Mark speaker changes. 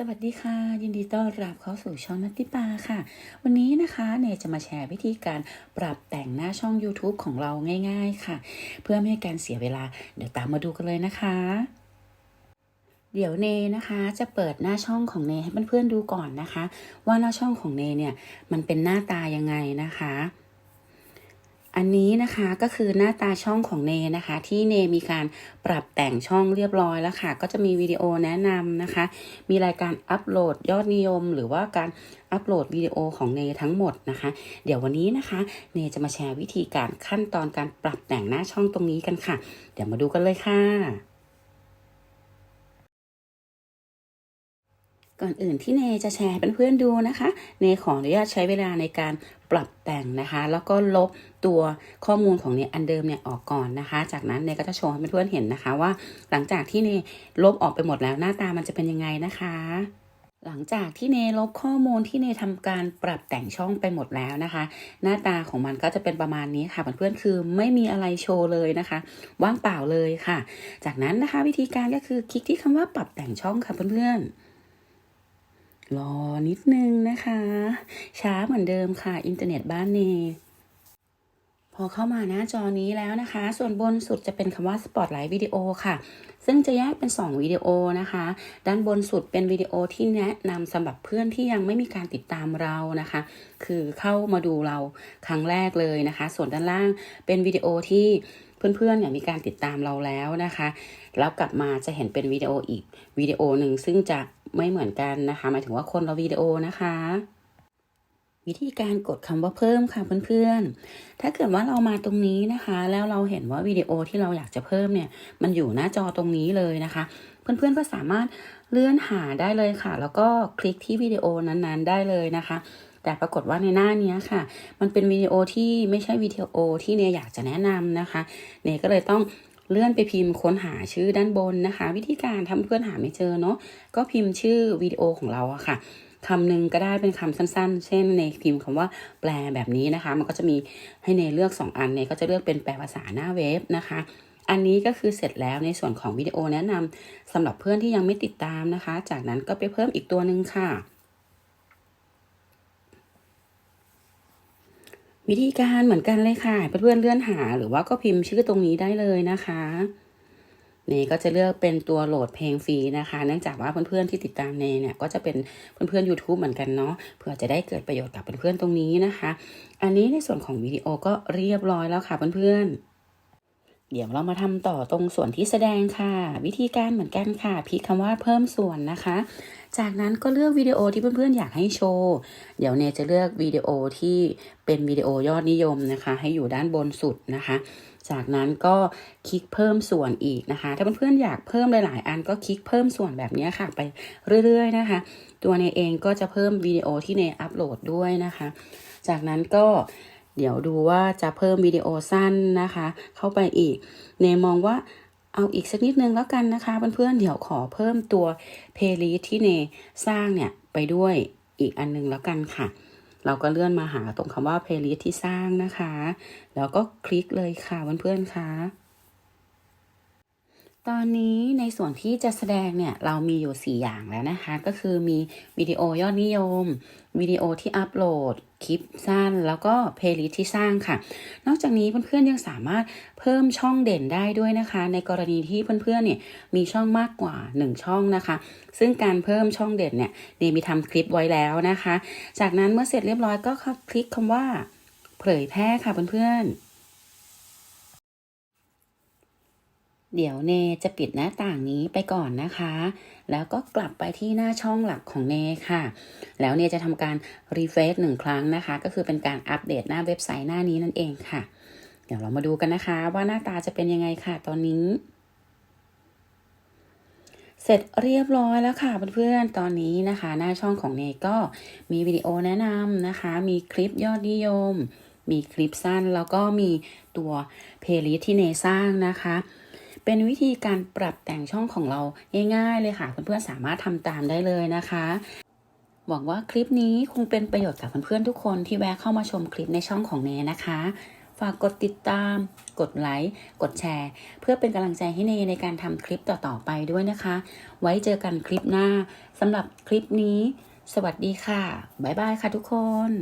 Speaker 1: สวัสดีค่ะ ยินดีต้อนรับเข้าสู่ช่องนัตติปาค่ะ วันนี้นะคะเนยจะมาแชร์วิธีการปรับแต่งหน้าช่อง YouTube ของเราง่ายๆค่ะ เพื่อไม่ให้การเสียเวลาเดี๋ยวตามมาดูกันเลยนะคะ เดี๋ยวเนนะคะจะเปิดหน้าช่องของเนให้เพื่อนๆดูก่อนนะคะ ว่าหน้าช่องของเนเนี่ยมันเป็นหน้าตายังไงนะคะ อันนี้นะคะก็คือหน้าตาช่องของเนนะคะ ที่เนมีการปรับแต่งช่องเรียบร้อยแล้วค่ะ ก็จะมีวิดีโอแนะนำนะคะ มีรายการอัปโหลดยอดนิยม หรือว่าการอัปโหลดวิดีโอของเนทั้งหมดนะคะ เดี๋ยววันนี้นะคะ เนจะมาแชร์วิธีการขั้นตอนการปรับแต่งหน้าช่องตรงนี้กันค่ะ เดี๋ยวมาดูกันเลยค่ะ ก่อนอื่นที่เนจะแชร์ให้เพื่อนๆดูนะคะ เนขออนุญาตใช้เวลาในการปรับแต่งนะคะ แล้วก็ลบตัวข้อมูลของเนอันเดิมเนี่ยออกก่อนนะคะ จากนั้นเนก็จะโชว์ให้เพื่อนๆเห็นนะคะว่า หลังจากที่เนลบออกไปหมดแล้วหน้าตามันจะเป็นยังไงนะคะ หลังจากที่เนลบข้อมูลที่เนทำการปรับแต่งช่องไปหมดแล้วนะคะ หน้าตาของมันก็จะเป็นประมาณนี้ค่ะเพื่อนๆคือไม่มีอะไรโชว์เลยนะคะ ว่างเปล่าเลยค่ะ จากนั้นนะคะวิธีการก็คือคลิกที่คำว่าปรับแต่งช่องค่ะเพื่อนๆ รอนิดนึงนะคะ ช้าเหมือนเดิมค่ะ อินเทอร์เน็ตบ้านเน พอเข้ามาหน้าจอนี้แล้วนะคะ ส่วนบนสุดจะเป็นคำว่า Spotlight Video ค่ะ ซึ่งจะแยกเป็น 2 วิดีโอนะคะ ด้านบนสุดเป็นวิดีโอที่แนะนำสำหรับเพื่อนที่ยังไม่มีการติดตามเรานะคะ คือเข้ามาดูเราครั้งแรกเลยนะคะ ส่วนด้านล่างเป็นวิดีโอที่เพื่อนๆเนี่ยมีการติดตามเราแล้วนะคะ แล้วกลับมาจะเห็นเป็นวิดีโออีกวิดีโอหนึ่งซึ่งจะไม่เหมือนกันนะคะ หมายถึงว่าคนละวิดีโอนะคะ วิธีการกดคำว่าเพิ่มค่ะเพื่อนๆ ถ้าเกิดว่าเรามาตรงนี้นะคะ แล้วเราเห็นว่าวิดีโอที่เราอยากจะเพิ่มเนี่ยมันอยู่หน้าจอตรงนี้เลยนะคะ เพื่อนๆก็สามารถเลื่อนหาได้เลยค่ะ แล้วก็คลิกที่วิดีโอนั้นๆ ได้เลยนะคะ แต่ปรากฏว่าในหน้านี้ค่ะ มันเป็นวิดีโอที่ไม่ใช่วิดีโอที่เนยอยากจะแนะนำนะคะเนยก็เลยต้องเลื่อนไปพิมพ์ค้นหาชื่อด้านบนนะคะ วิธีการทำเพื่อนหาไม่เจอเนาะก็พิมพ์ชื่อวิดีโอของเราอะค่ะ คำหนึ่งก็ได้เป็นคำสั้นๆ เช่นในพิมพ์คำว่าแปลแบบนี้นะคะ มันก็จะมีให้เนยเลือก 2 อันเนยก็จะเลือกเป็นแปลภาษาหน้าเว็บนะคะ อันนี้ก็คือเสร็จแล้วในส่วนของวิดีโอแนะนำสำหรับเพื่อนที่ยังไม่ติดตามนะคะ จากนั้นก็ไปเพิ่มอีกตัวหนึ่งค่ะวิธีการเหมือนกันเลยค่ะ เพื่อนๆเลื่อนหา หรือว่าก็พิมพ์ชื่อตรงนี้ได้เลยนะคะ นก็จะเลือกเป็นตัวโหลดเพลงฟรีนะคะ เนื่องจากว่าเพื่อนๆที่ติดตามเนเนี่ยก็จะเป็นเพื่อนๆ YouTube เหมือนกันเนาะเพื่อจะได้เกิดประโยชน์กับเพื่อนๆตรงนี้นะคะ อันนี้ในส่วนของวิดีโอก็เรียบร้อยแล้วค่ะเพื่อนๆเดี๋ยวเรามาทำต่อตรงส่วนที่แสดงค่ะ วิธีการเหมือนกันค่ะพลิกคำว่าเพิ่มส่วนนะคะ จากนั้นก็เลือกวิดีโอที่เพื่อนๆอยากให้โชว์ เดี๋ยวเนจะเลือกวิดีโอที่เป็นวิดีโอยอดนิยมนะคะ ให้อยู่ด้านบนสุดนะคะ จากนั้นก็คลิกเพิ่มส่วนอีกนะคะ ถ้าเพื่อนๆอยากเพิ่มหลายๆ อันก็คลิกเพิ่มส่วนแบบนี้ค่ะ ไปเรื่อยๆนะคะ ตัวเนเองก็จะเพิ่มวิดีโอที่เนอัปโหลดด้วยนะคะ จากนั้นก็เดี๋ยวดูว่าจะเพิ่มวิดีโอสั้นนะคะ เข้าไปอีก เนมองว่าเอาอีกสักนิดนึงแล้วกันนะคะเพื่อนๆเดี๋ยวขอเพิ่มตัวเพลย์ลิสที่เนสร้างเนี่ยไปด้วยอีกอันนึงแล้วกันค่ะ เราก็เลื่อนมาหาตรงคำว่าเพลย์ลิสที่สร้างนะคะ แล้วก็คลิกเลยค่ะเพื่อนๆค่ะ ตอนนี้ในส่วนที่จะแสดงเนี่ยเรามีอยู่ 4 อย่างแล้วนะคะ ก็คือมีวิดีโอยอดนิยมวิดีโอที่อัปโหลดคลิปสั้น แล้วก็เพลย์ลิสต์ที่สร้างค่ะ นอกจากนี้เพื่อนๆยังสามารถเพิ่มช่องเด่นได้ด้วยนะคะ ในกรณีที่เพื่อนๆเนี่ยมีช่องมากกว่า 1 ช่องนะคะ ซึ่งการเพิ่มช่องเด่นเนี่ยเนมีทำคลิปไว้แล้วนะคะ จากนั้นเมื่อเสร็จเรียบร้อยก็คลิกคำว่า เผยแพร่ค่ะเพื่อนๆ เดี๋ยวเนจะปิดหน้าต่างนี้ไปก่อนนะคะ แล้วก็กลับไปที่หน้าช่องหลักของเนค่ะ แล้วเนจะทำการรีเฟรชหนึ่งครั้งนะคะ ก็คือเป็นการอัปเดตหน้าเว็บไซต์หน้านี้นั่นเองค่ะ เดี๋ยวเรามาดูกันนะคะว่าหน้าตาจะเป็นยังไงค่ะ ตอนนี้ เสร็จเรียบร้อยแล้วค่ะเพื่อนๆ ตอนนี้นะคะ หน้าช่องของเนก็มีวิดีโอแนะนำนะคะ มีคลิปยอดนิยม มีคลิปสั้นแล้วก็มีตัวเพลย์ลิสที่เนสร้างนะคะ เป็นวิธีการปรับแต่งช่องของเราง่ายๆเลยค่ะ เพื่อนๆสามารถทำตามได้เลยนะคะหวังว่าคลิปนี้คงเป็นประโยชน์กับเพื่อนๆทุกคนที่แวะเข้ามาชมคลิปในช่องของเนนะคะ ฝากกดติดตาม กดไลค์ กดแชร์ เพื่อเป็นกำลังใจให้เนในการทำคลิปต่อๆไปด้วยนะคะ ไว้เจอกันคลิปหน้าสำหรับคลิปนี้ สวัสดีค่ะ บ๊ายบายค่ะทุกคน